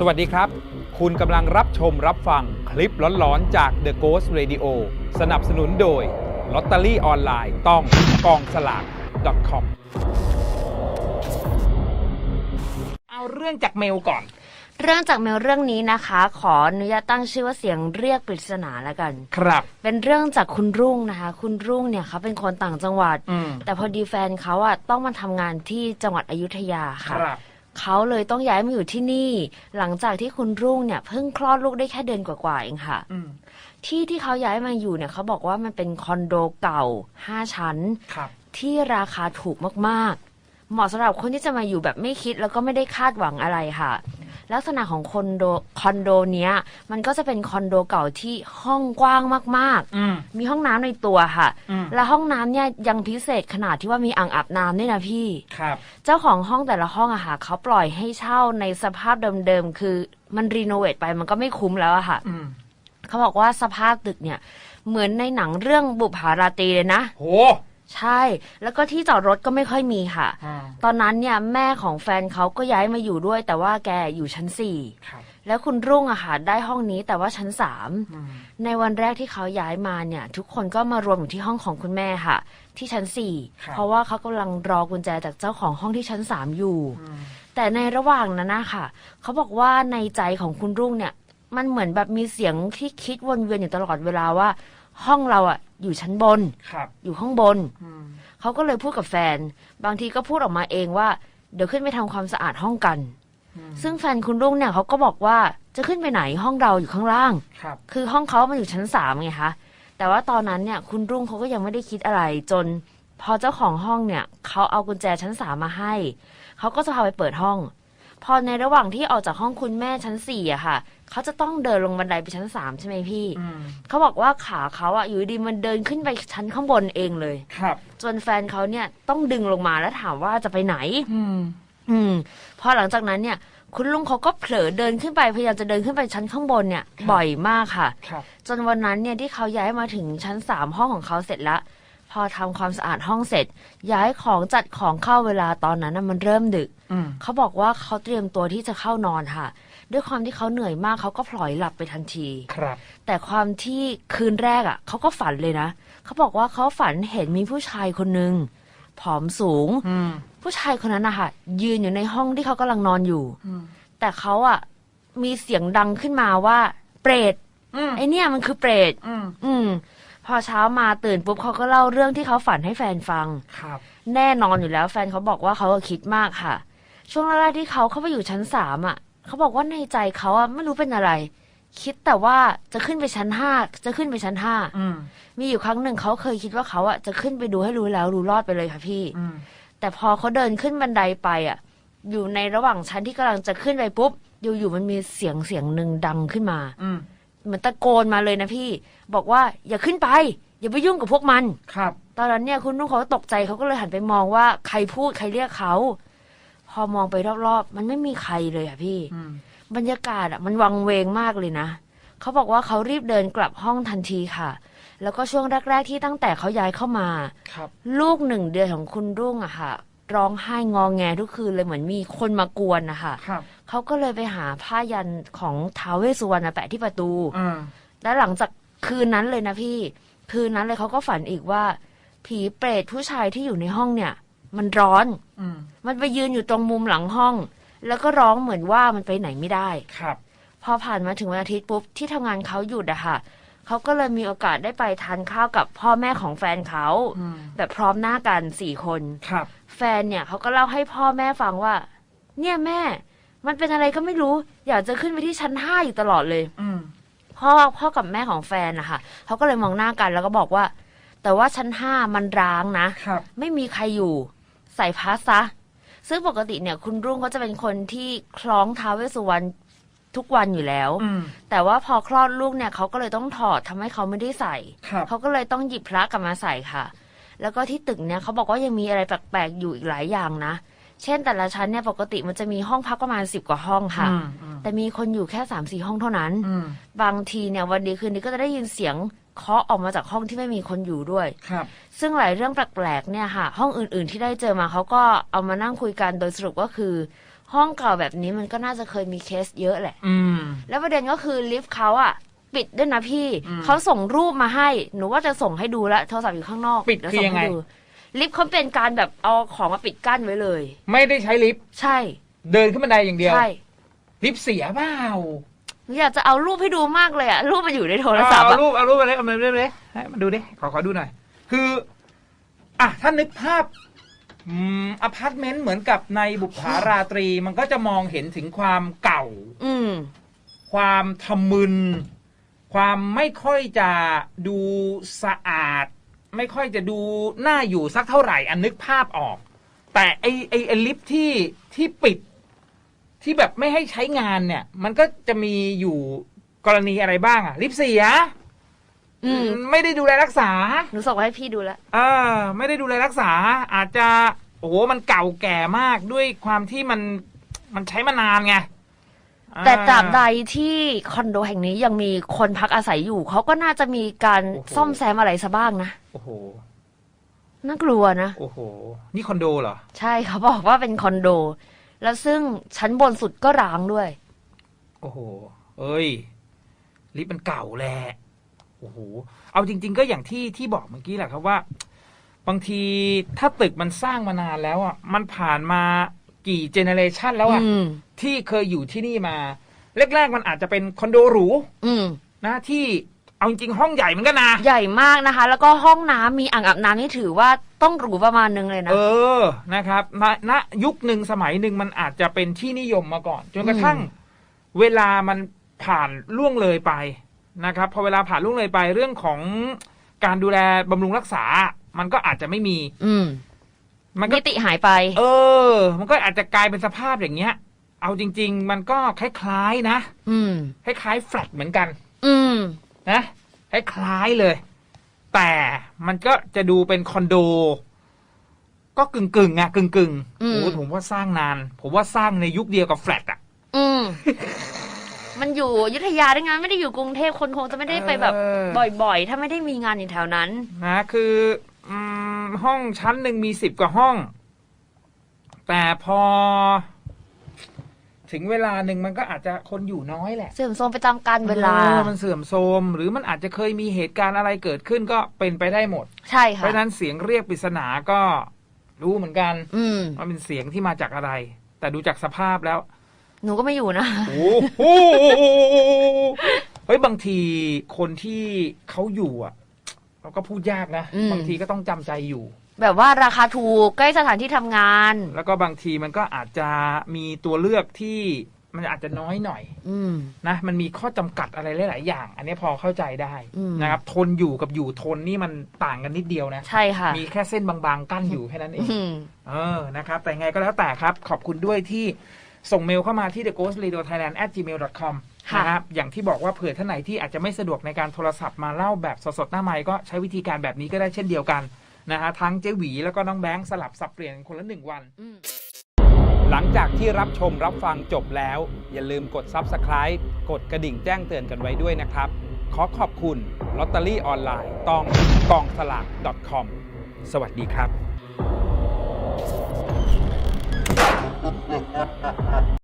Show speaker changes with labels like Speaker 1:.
Speaker 1: สวัสดีครับ คุณกำลังรับชมรับฟังคลิปหลอนๆ จาก The Ghost Radio สนับสนุนโดยลอตเตอรี่ออนไลน์ต้องกองสลาก .com
Speaker 2: เอาเรื่องจากเมลก่อน
Speaker 3: เรื่องจากเมลเรื่องนี้นะคะ ขออนุญาตตั้งชื่อว่าเสียงเรียกปริศนาแล้วกัน
Speaker 2: ครับ
Speaker 3: เป็นเรื่องจากคุณรุ่งนะคะ คุณรุ่งเนี่ยเขาเป็นคนต่างจังหวัด
Speaker 2: อืม
Speaker 3: แต่พอดีแฟนเขาอะต้องมาทำงานที่จังหวัดอยุธยา
Speaker 2: ค
Speaker 3: ค่ะ
Speaker 2: รับ
Speaker 3: เขาเลยต้องย้ายมาอยู่ที่นี่ หลังจากที่คุณรุ่งเนี่ยเพิ่งคลอดลูกได้แค่เดือนกว่าๆเองค่ะ
Speaker 2: อืม
Speaker 3: ที่ที่เขาย้ายมาอยู่เนี่ยเขาบอกว่ามันเป็นคอนโดเก่าห้าชั้น
Speaker 2: ครับ
Speaker 3: ที่ราคาถูกมากๆ เหมาะสำหรับคนที่จะมาอยู่แบบไม่คิดแล้วก็ไม่ได้คาดหวังอะไรค่ะ ลักษณะของคอนโดคอนโดเนี้ย มันก็จะเป็นคอนโดเก่าที่ห้องกว้างมาก
Speaker 2: อืม
Speaker 3: ๆมีห้องน้ำในตัวค่ะ
Speaker 2: อืม
Speaker 3: และห้องน้ำเนี่ยยังพิเศษขนาดที่ว่ามีอ่างอาบน้ำด้วยนะพี่
Speaker 2: ครับ
Speaker 3: เจ้าของห้องแต่ละห้องอะค่ะเขาปล่อยให้เช่าในสภาพเดิมๆคือมันรีโนเวทไปมันก็ไม่คุ้มแล้วอะค่ะ
Speaker 2: อืม
Speaker 3: เขาบอกว่าสภาพตึกเนี่ย เหมือนในหนังเรื่องบุปผาราตรีเลยนะ
Speaker 2: โห
Speaker 3: ใช่ แล้วก็ที่จอดรถก็ไม่ค่อยมีค่ะ
Speaker 2: อ่า
Speaker 3: ตอนนั้นเนี่ยแม่ของแฟนเขาก็ย้ายมาอยู่ด้วย แต่ว่าแกอยู่ชั้นสี่
Speaker 2: ครับ
Speaker 3: แล้วคุณรุ่งอะค่ะได้ห้องนี้แต่ว่าชั้นสาม
Speaker 2: อืม
Speaker 3: ในวันแรกที่เขาย้ายมาเนี่ย ทุกคนก็มารวมอยู่ที่ห้องของคุณแม่ค่ะ ที่ชั้นสี่
Speaker 2: ครับ
Speaker 3: เพราะว่าเขากำลังรอกุญแจจากเจ้าของห้องที่ชั้นสามอยู่
Speaker 2: อืม
Speaker 3: แต่ในระหว่างนั้นนะคะเขาบอกว่าในใจของคุณรุ่งเนี่ย มันเหมือนแบบมีเสียงที่คิดวนเวียนอยู่ตลอดเวลาว่า ห้องเราอะ อยู่ชั้นบน
Speaker 2: ครับ
Speaker 3: อยู่ข้างบน
Speaker 2: อืม
Speaker 3: เขาก็เลยพูดกับแฟน บางทีก็พูดออกมาเองว่า เดี๋ยวขึ้นไปทำความสะอาดห้องกัน
Speaker 2: อืม
Speaker 3: ซึ่งแฟนคุณรุ่งเนี่ยเขาก็บอกว่าจะขึ้นไปไหนห้องเราอยู่ข้างล่าง
Speaker 2: ครับ
Speaker 3: คือห้องเขามันอยู่ชั้นสามไงคะ แต่ว่าตอนนั้นเนี่ยคุณรุ่งเขาก็ยังไม่ได้คิดอะไรจน พอเจ้าของห้องเนี่ยเขาเอากุญแจชั้นสามมาให้ เขาก็จะพาไปเปิดห้อง พอในระหว่างที่ออกจากห้องคุณแม่ชั้นสี่อะค่ะ เขาจะต้องเดินลงบันไดไปชั้นสามใช่ไหมพี่
Speaker 2: อืม
Speaker 3: เขาบอกว่าขาเขาอะอยู่ดีมันเดินขึ้นไปชั้นข้างบนเองเลย
Speaker 2: ครับ
Speaker 3: จนแฟนเขาเนี่ยต้องดึงลงมาแล้วถามว่าจะไปไหน
Speaker 2: อืม
Speaker 3: อืมพอหลังจากนั้นเนี่ย คุณลุงเขาก็เผลอเดินขึ้นไปพยายามจะเดินขึ้นไปชั้นข้างบนเนี่ย บ่อยมากค่ะ
Speaker 2: ครับ
Speaker 3: จนวันนั้นเนี่ยที่เขาย้ายมาถึงชั้นสามห้องของเขาเสร็จแล้วพอทำความสะอาดห้องเสร็จ ย้ายของจัดของเข้าเวลาตอนนั้นน่ะมันเริ่มดึก
Speaker 2: อืม
Speaker 3: เขาบอกว่าเขาเตรียมตัวที่จะเข้านอนค่ะ ด้วยความที่เขาเหนื่อยมากเขาก็พลอยหลับไปทันที
Speaker 2: ครับ
Speaker 3: แต่ความที่คืนแรกอะเขาก็ฝันเลยนะเขาบอกว่าเขาฝันเห็นมีผู้ชายคนหนึ่งผอมสูง
Speaker 2: อืม
Speaker 3: ผู้ชายคนนั้นนะคะยืนอยู่ในห้องที่เขากำลังนอนอยู่
Speaker 2: อืม
Speaker 3: แต่เขาอะมีเสียงดังขึ้นมาว่าเปรต
Speaker 2: อืม
Speaker 3: ไอเนี่ยมันคือเปรต
Speaker 2: อืม
Speaker 3: อืม พอเช้ามาตื่นปุ๊บเขาก็เล่าเรื่องที่เขาฝันให้แฟนฟัง
Speaker 2: ครับ
Speaker 3: แน่นอนอยู่แล้วแฟนเขาบอกว่าเขาก็คิดมากค่ะ ช่วงแรกๆที่เขาเข้าไปอยู่ชั้นสามอะ เขาบอกว่าในใจเขาอะไม่รู้เป็นอะไร คิดแต่ว่าจะขึ้นไปชั้นห้าจะขึ้นไปชั้นห้า
Speaker 2: อืม
Speaker 3: มีอยู่ครั้งหนึ่งเขาเคยคิดว่าเขาอะจะขึ้นไปดูให้รู้แล้วรู้รอดไปเลยค่ะพี่
Speaker 2: อืม
Speaker 3: แต่พอเขาเดินขึ้นบันไดไปอะ อยู่ในระหว่างชั้นที่กำลังจะขึ้นไปปุ๊บ อยู่ๆมันมีเสียงเสียงหนึ่งดังขึ้นมา
Speaker 2: อืม
Speaker 3: เหมือนตะโกนมาเลยนะพี่ บอกว่าอย่าขึ้นไป อย่าไปยุ่งกับพวกมัน
Speaker 2: ครับ
Speaker 3: ตอนนั้นเนี่ยคุณนุ่งเขาก็ตกใจเขาก็เลยหันไปมองว่าใครพูดใครเรียกเขาพ อมองไปรอบๆ มันไม่มีใครเลยอะพี่
Speaker 2: อืม
Speaker 3: บรรยากาศอะมันวังเวงมากเลยนะ เขาบอกว่าเขารีบเดินกลับห้องทันทีค่ะ แล้วก็ช่วงแรก ๆ ที่ตั้งแต่เขาย้ายเข้ามา
Speaker 2: ครับ
Speaker 3: ลูกหนึ่งเดือนของคุณรุ่งอะค่ะ ร้องไห้งองแงทุกคืนเลยเหมือนมีคนมากวนนะคะ
Speaker 2: ครับ
Speaker 3: เขาก็เลยไปหาผ้ายันของท้าวเวสสุวรรณอะแปะที่ประตู
Speaker 2: อืม
Speaker 3: และหลังจากคืนนั้นเลยนะพี่ คืนนั้นเลยเขาก็ฝันอีกว่า ผีเปรตผู้ชายที่อยู่ในห้องเนี่ย มันร้อน
Speaker 2: อืม
Speaker 3: มันไปยืนอยู่ตรงมุมหลังห้อง แล้วก็ร้องเหมือนว่ามันไปไหนไม่ได้
Speaker 2: ครับ
Speaker 3: พอผ่านมาถึงวันอาทิตย์ปุ๊บที่ทำงานเขาหยุดอะค่ะเขาก็เลยมีโอกาสได้ไปทานข้าวกับพ่อแม่ของแฟนเขา
Speaker 2: อืม
Speaker 3: แบบพร้อมหน้ากันสี่คน
Speaker 2: ครับ
Speaker 3: แฟนเนี่ยเขาก็เล่าให้พ่อแม่ฟังว่า เนี่ยแม่ มันเป็นอะไรก็ไม่รู้ อยากจะขึ้นไปที่ชั้นห้าอยู่ตลอดเลย
Speaker 2: อืม
Speaker 3: พ่อพ่อกับแม่ของแฟนนะคะเขาก็เลยมองหน้ากันแล้วก็บอกว่า แต่ว่าชั้นห้ามันร้างนะ
Speaker 2: ครับ
Speaker 3: ไม่มีใครอยู่ ใส่พาสซะ ซึ่งปกติเนี่ย คุณรุ่งเขาจะเป็นคนที่คล้องท้าวเวสสุวรรณทุกวันอยู่แล้ว
Speaker 2: อืม
Speaker 3: แต่ว่าพอคลอดลูกเนี่ยเขาก็เลยต้องถอดทำให้เขาไม่ได้ใส่
Speaker 2: ครับ
Speaker 3: เขาก็เลยต้องหยิบพระกลับมาใส่ค่ะ แล้วก็ที่ตึกเนี่ยเขาบอกว่ายังมีอะไรแปลกๆอยู่อีกหลายอย่างนะ เช่นแต่ละชั้นเนี่ยปกติมันจะมีห้องพักประมาณสิบกว่าห้องค่ะ
Speaker 2: อืมอืม
Speaker 3: แต่มีคนอยู่แค่สามสี่ห้องเท่านั้น
Speaker 2: อืม
Speaker 3: บางทีเนี่ยวันดีคืนดีก็จะได้ยินเสียง เคาะออกมาจากห้องที่ไม่มีคนอยู่ด้วย
Speaker 2: ครับ
Speaker 3: ซึ่งหลายเรื่องแปลกๆเนี่ยค่ะ ห้องอื่นๆที่ได้เจอมาเขาก็เอามานั่งคุยกันโดยสรุปก็คือ ห้องเก่าแบบนี้มันก็น่าจะเคยมีเคสเยอะแหละ
Speaker 2: อืม
Speaker 3: แล้วประเด็นก็คือลิฟต์เขาอะปิดด้วยนะพี่
Speaker 2: อืม
Speaker 3: เขาส่งรูปมาให้ หนูว่าจะส่งให้ดูแล้วโทรศัพท์อยู่ข้างนอก
Speaker 2: ปิด
Speaker 3: เยว
Speaker 2: คือ
Speaker 3: ส่
Speaker 2: ยังไง
Speaker 3: ให้ลิฟต์เขาเป็นการแบบเอาของมาปิดกั้นไว้เลย
Speaker 2: ไม่ได้ใช้ลิฟต์
Speaker 3: ใช่
Speaker 2: เดินขึ้นบันไดอย่างเดียว
Speaker 3: ใช่
Speaker 2: ลิฟต์เสียเปล่า
Speaker 3: หนูอยากจะเอารูปให้ดูมากเลยอะรูปมันอยู่ในโทรศัพท์
Speaker 2: เอา
Speaker 3: อะ
Speaker 2: รูปเอารูปมาเลยเอามาเลยเลยให้มาดูดิขอขอดูหน่อย คืออะถ้านึกภาพอืมอพาร์ตเมนต์เหมือนกับในบุปผาราตรี มันก็จะมองเห็นถึงความเก่า
Speaker 3: อืม
Speaker 2: ความทำมึน ความไม่ค่อยจะดูสะอาด ไม่ค่อยจะดูน่าอยู่สักเท่าไหร่ อันนึกภาพออก แต่ไอไอไอลิฟท์ที่ที่ปิด ที่แบบไม่ให้ใช้งานเนี่ย มันก็จะมีอยู่กรณีอะไรบ้างอะลิฟต์เสีย
Speaker 3: อืม
Speaker 2: ไม่ได้ดูแลรักษา
Speaker 3: หนูส่งมาให้พี่ดูแล้ว
Speaker 2: เออ ไม่ได้ดูแลรักษา อาจจะโอ้โหมันเก่าแก่มากด้วยความที่มันมันใช้มานานไง
Speaker 3: แต่ตราบใด
Speaker 2: อ่
Speaker 3: ที่คอนโดแห่งนี้ยังมีคนพักอาศัยอยู่ เขาก็น่าจะมีการ
Speaker 2: โอ้โห
Speaker 3: ซ่อมแซมอะไรซะบ้างนะ
Speaker 2: โอ้โห
Speaker 3: น่ากลัวนะ
Speaker 2: โอ้โห นี่คอนโดเหรอ
Speaker 3: ใช่เขาบอกว่าเป็นคอนโด แล้วซึ่งชั้นบนสุดก็ร้างด้วย
Speaker 2: โอ้โห เอ้ย ลิฟต์มันเก่าแหละ โอ้โห เอาจริง ๆ ก็อย่างที่ที่บอกเมื่อกี้แหละครับว่า บางทีถ้าตึกมันสร้างมานานแล้วอะ มันผ่านมากี่เจเนเรชันแล้วอะ
Speaker 3: อืม
Speaker 2: ที่เคยอยู่ที่นี่มา แรก ๆ มันอาจจะเป็นคอนโดหรู
Speaker 3: อืม
Speaker 2: นะที่ เอาจริงๆห้องใหญ่เหมือนกันนะ
Speaker 3: ใหญ่มากนะคะ แล้วก็ห้องน้ำมีอ่างอาบน้ำนี่ถือว่าต้องหรูประมาณนึงเลยนะ
Speaker 2: เออนะครับณณยุคหนึ่งสมัยหนึ่งมันอาจจะเป็นที่นิยมมาก่อน จนกระทั่งเวลามันผ่านล่วงเลยไปนะครับพอเวลาผ่านล่วงเลยไปเรื่องของการดูแลบำรุงรักษา มันก็อาจจะไม่มี
Speaker 3: อืม
Speaker 2: มันก็
Speaker 3: มิติหายไป
Speaker 2: เออ มันก็อาจจะกลายเป็นสภาพอย่างเงี้ย เอาจริง ๆ มันก็คล้ายๆนะ
Speaker 3: อืม
Speaker 2: คล้ายๆแฟลตเหมือนกัน
Speaker 3: อืม
Speaker 2: นะคล้ายๆเลย แต่มันก็จะดูเป็นคอนโด ก็กึ่งกึ่งๆอะกึ่งกึ่งๆ
Speaker 3: อืม
Speaker 2: โอ้ผมว่าสร้างนาน ผมว่าสร้างในยุคเดียวกับแฟลตอะ
Speaker 3: อืมมันอยู่อยุธยาด้วยไงไม่ได้อยู่กรุงเทพคนคงจะไม่ได้ไปแบบ
Speaker 2: เออ
Speaker 3: บ่อยๆ ถ้าไม่ได้มีงานอยู่แถวนั้น
Speaker 2: นะคืออืมห้องชั้นหนึ่งมีสิบกว่าห้อง แต่พอ ถึงเวลาหนึ่งมันก็อาจจะคนอยู่น้อยแหละ
Speaker 3: เสื่อมโทรมไปตามกาลเวลา
Speaker 2: ออมันเสื่อมโทรมหรือมันอาจจะเคยมีเหตุการณ์อะไรเกิดขึ้นก็เป็นไปได้หมด
Speaker 3: ใช่
Speaker 2: เพ
Speaker 3: ค่ะ
Speaker 2: ราะฉะนั้นเสียงเรียกปริศนาก็รู้เหมือนกัน
Speaker 3: อืม
Speaker 2: ว่าเป็นเสียงที่มาจากอะไร แต่ดูจากสภาพแล้ว
Speaker 3: หนูก็ไม่อยู่นะ
Speaker 2: โอ้โหเฮ้ยบางทีคนที่เขาอยู่อะเราก็พูดยากนะ
Speaker 3: อืม
Speaker 2: บางทีก็ต้องจำใจอยู่
Speaker 3: แบบว่าราคาถูกใกล้สถานที่ทำงาน
Speaker 2: แล้วก็บางทีมันก็อาจจะมีตัวเลือกที่มันอาจจะน้อยหน่อย
Speaker 3: อืม
Speaker 2: นะมันมีข้อจำกัดอะไรหลาย ๆ อย่าง อันนี้พอเข้าใจได้
Speaker 3: อืม
Speaker 2: นะครับ ทนอยู่กับอยู่ทนนี่มันต่างกันนิดเดียวนะ
Speaker 3: ใช่ค่ะ
Speaker 2: มีแค่เส้นบางๆกั้นอยู่แค่นั้นเอง
Speaker 3: อืม
Speaker 2: เออ นะครับ แต่ยังไงก็แล้วแต่ครับ ขอบคุณด้วยที่ส่งเมลเข้ามาที่ the ghost radio thailand at gmail com
Speaker 3: ค่ะ
Speaker 2: นะครับ อย่างที่บอกว่าเผื่อท่านไหนที่อาจจะไม่สะดวกในการโทรศัพท์มาเล่าแบบสดๆ หน้าไมค์ก็ใช้วิธีการแบบนี้ก็ได้เช่นเดียวกัน นะฮะทั้งเจ๊หวีแล้วก็น้องแบงค์สลับสับเปลี่ยนคนละหนึ่งวัน
Speaker 3: อืม
Speaker 1: หลังจากที่รับชมรับฟังจบแล้ว อย่าลืมกด Subscribe กดกระดิ่งแจ้งเตือนกันไว้ด้วยนะครับ ขอขอบคุณลอตเตอรี่ออนไลน์ต้องกองสลาก .com สวัสดีครับ